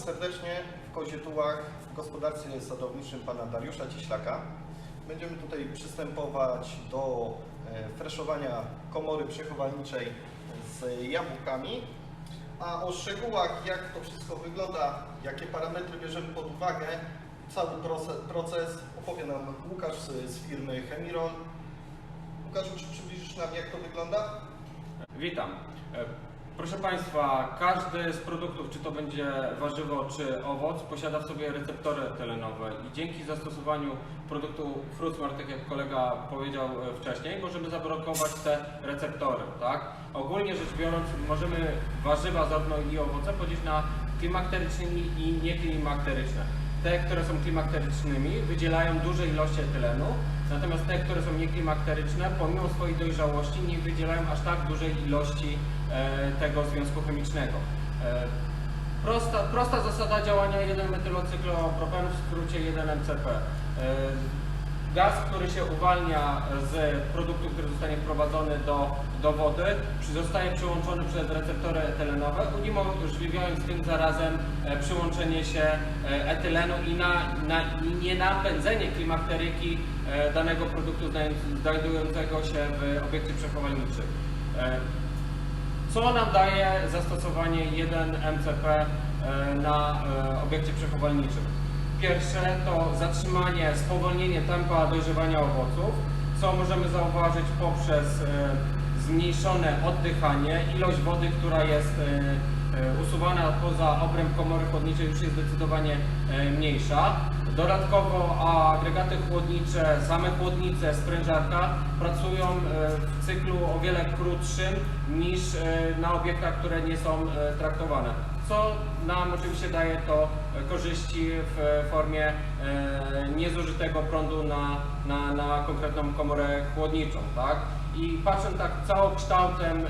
serdecznie w Kozietułach w gospodarstwie sadowniczym pana Dariusza Cieślaka. Będziemy tutaj przystępować do e, freszowania komory przechowalniczej z jabłkami. A o szczegółach, jak to wszystko wygląda, jakie parametry bierzemy pod uwagę, cały proces, opowie nam Łukasz z, firmy Chemirol. Łukaszu, czy przybliżysz nam, jak to wygląda? Witam. Proszę Państwa, każdy z produktów, czy to będzie warzywo, czy owoc, posiada w sobie receptory telenowe i dzięki zastosowaniu produktu FruitSmart, tak jak kolega powiedział e, wcześniej, możemy zablokować te receptory, tak? Ogólnie rzecz biorąc, możemy warzywa zarówno i owoce podzielić na klimakteryczne i nieklimakteryczne. Te, które są klimakterycznymi, wydzielają duże ilości etylenu, natomiast te, które są nieklimakteryczne, pomimo swojej dojrzałości, nie wydzielają aż tak dużej ilości tego związku chemicznego. E, prosta, prosta zasada działania 1-metylocyklopropenu, w skrócie 1-MCP. E, Gaz, który się uwalnia z produktu, który zostanie wprowadzony do, do wody, zostaje przyłączony przez receptory etylenowe, uniemożliwiając tym zarazem e, przyłączenie się e, etylenu i, na, na, i nie napędzenie klimakteryki e, danego produktu znajdując- znajdującego się w obiekcie przechowalniczym. Co nam daje zastosowanie 1-MCP e, na e, obiekcie przechowalniczym? Pierwsze to zatrzymanie, spowolnienie tempa dojrzewania owoców, co możemy zauważyć poprzez e, zmniejszone oddychanie. Ilość wody, która jest usuwana poza obręb komory chłodniczej już jest zdecydowanie e, mniejsza. Dodatkowo agregaty chłodnicze, same chłodnice, sprężarka pracują e, w cyklu o wiele krótszym niż e, na obiektach, które nie są e, traktowane co nam oczywiście daje to e, korzyści w formie e, niezużytego prądu na, na, na konkretną komorę chłodniczą, tak? I patrząc tak całokształtem, e,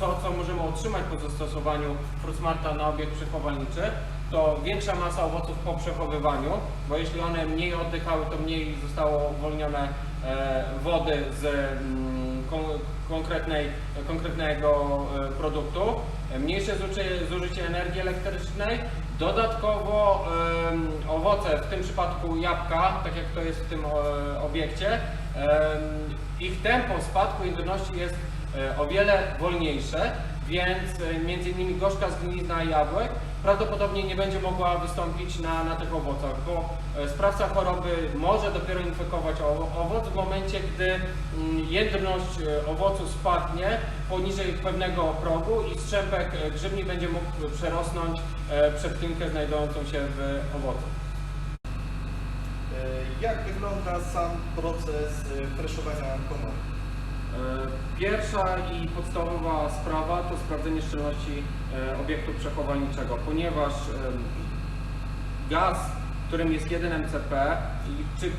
co, co możemy otrzymać po zastosowaniu Fruitsmarta na obiekt przechowalniczy, to większa masa owoców po przechowywaniu, bo jeśli one mniej oddychały, to mniej zostało uwolnione wody z mm, konkretnej, konkretnego e, produktu, e, mniejsze zużycie, zużycie energii elektrycznej, dodatkowo em, owoce, w tym przypadku jabłka, tak jak to jest w tym e, obiekcie, ich tempo spadku jędrności jest e, o wiele wolniejsze, więc e, między innymi gorzka zgnilizna jabłek prawdopodobnie nie będzie mogła wystąpić na, na tych owocach, bo e, sprawca choroby może dopiero infekować owoc w momencie, gdy mm, jędrność e, owocu spadnie poniżej pewnego progu i strzępek grzybni będzie mógł przerosnąć e, przed klinkę znajdującą się w owocu. Jak wygląda sam proces freszowania komory? E, Pierwsza i podstawowa sprawa to sprawdzenie szczelności e, obiektu przechowalniczego, ponieważ gaz, którym jest 1-MCP i czy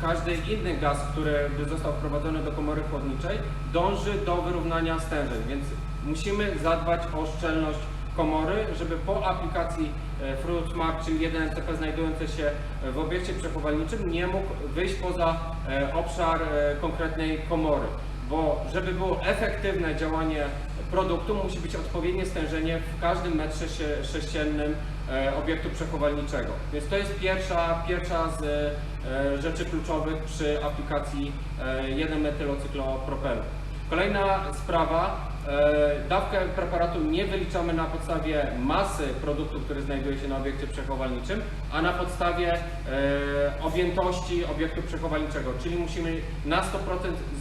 każdy inny gaz, który został wprowadzony do komory chłodniczej, dąży do wyrównania stężeń, więc musimy zadbać o szczelność komory, żeby po aplikacji e, Fruit czyli 1-MCP znajdujący się w obiekcie przechowalniczym, nie mógł wyjść poza e, obszar e, konkretnej komory bo żeby było efektywne działanie produktu, musi być odpowiednie stężenie w każdym metrze sześciennym e, obiektu przechowalniczego. Więc to jest pierwsza, pierwsza z e, rzeczy kluczowych przy aplikacji e, 1-metylocyklopropenu. Kolejna sprawa, e, dawkę preparatu nie wyliczamy na podstawie masy produktu, który znajduje się na obiekcie przechowalniczym, a na podstawie e, objętości obiektu przechowalniczego, czyli musimy na 100%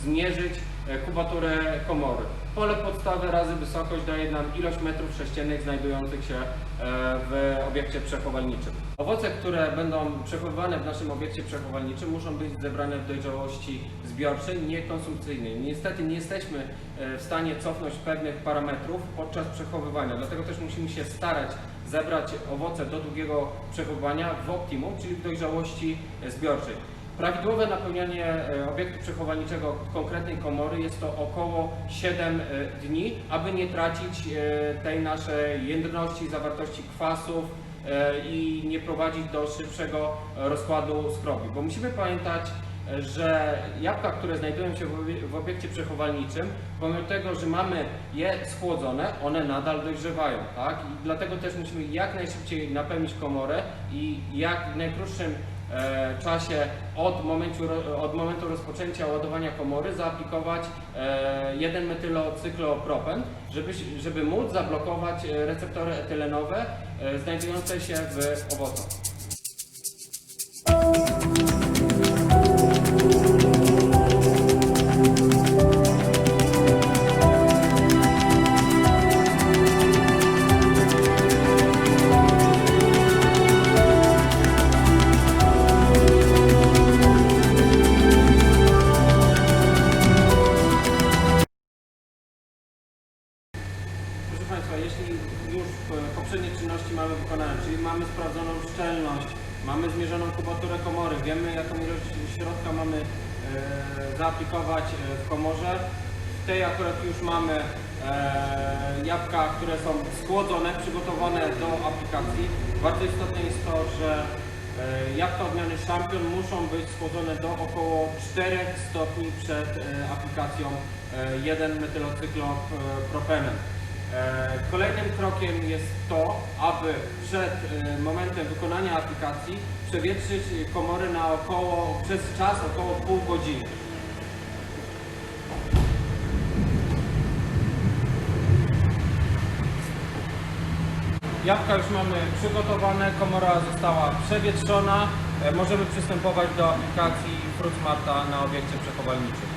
zmierzyć e, kubaturę komory. Pole podstawy razy wysokość daje nam ilość metrów sześciennych znajdujących się e, w obiekcie przechowalniczym. Owoce, które będą przechowywane w naszym obiekcie przechowalniczym muszą być zebrane w dojrzałości zbiorczej, nie konsumpcyjnej. Niestety nie jesteśmy e, w stanie cofnąć pewnych parametrów podczas przechowywania, dlatego też musimy się starać zebrać owoce do długiego przechowywania w optimum, czyli w dojrzałości e, zbiorczej. Prawidłowe napełnianie e, obiektu przechowalniczego konkretnej komory jest to około 7 e, dni, aby nie tracić tej naszej jędrności, zawartości kwasów i nie prowadzić do szybszego rozkładu skrobi. Bo musimy pamiętać, że jabłka, które znajdują się w obie- w obiekcie przechowalniczym, pomimo tego, że mamy je schłodzone, one nadal dojrzewają, tak? I dlatego też musimy jak najszybciej napełnić komorę i jak w najkrótszym czasie od momentu, od momentu rozpoczęcia ładowania komory zaaplikować e, 1 metylocyklopropen, żeby, żeby móc zablokować e, receptory etylenowe e, znajdujące się w owocach. E, poprzednie czynności mamy wykonane, czyli mamy sprawdzoną szczelność, mamy zmierzoną kubaturę komory, wiemy jaką ilość środka mamy e, zaaplikować e, w komorze, w tej akurat już mamy e, jabłka, które są schłodzone, przygotowane do aplikacji. Bardzo istotne jest to, że e, jabłka odmiany Champion muszą być schłodzone do około 4 stopni przed e, aplikacją e, 1 metylocyklopropenem. E, Kolejnym krokiem jest to, aby przed e, momentem wykonania aplikacji przewietrzyć komory na około, przez czas około pół godziny. Jabłka już mamy przygotowane, komora została przewietrzona. E, Możemy przystępować do aplikacji Fruit Smarta na obiekcie przechowalniczym.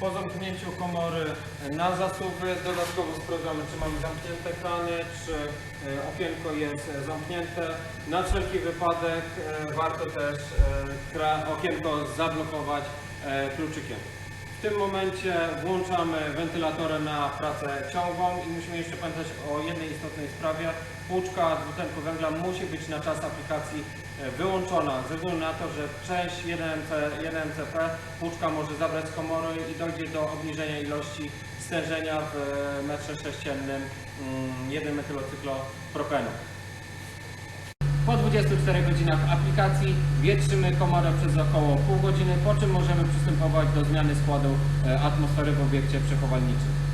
Po zamknięciu komory na zasuwy dodatkowo sprawdzamy, czy mamy zamknięte krany, czy e, okienko jest e, zamknięte. Na wszelki wypadek e, warto też e, okienko zablokować e, kluczykiem. W tym momencie włączamy wentylatorę na pracę ciągłą i musimy jeszcze pamiętać o jednej istotnej sprawie. Płuczka dwutlenku węgla musi być na czas aplikacji e, wyłączona ze względu na to, że część 1MC, 1MCP płuczka może zabrać z komory i dojdzie do obniżenia ilości stężenia w e, metrze sześciennym mm, 1 metylocyklopropenu. Po 24 godzinach aplikacji wietrzymy komorę przez około pół godziny, po czym możemy przystępować do zmiany składu e, atmosfery w obiekcie przechowalniczym.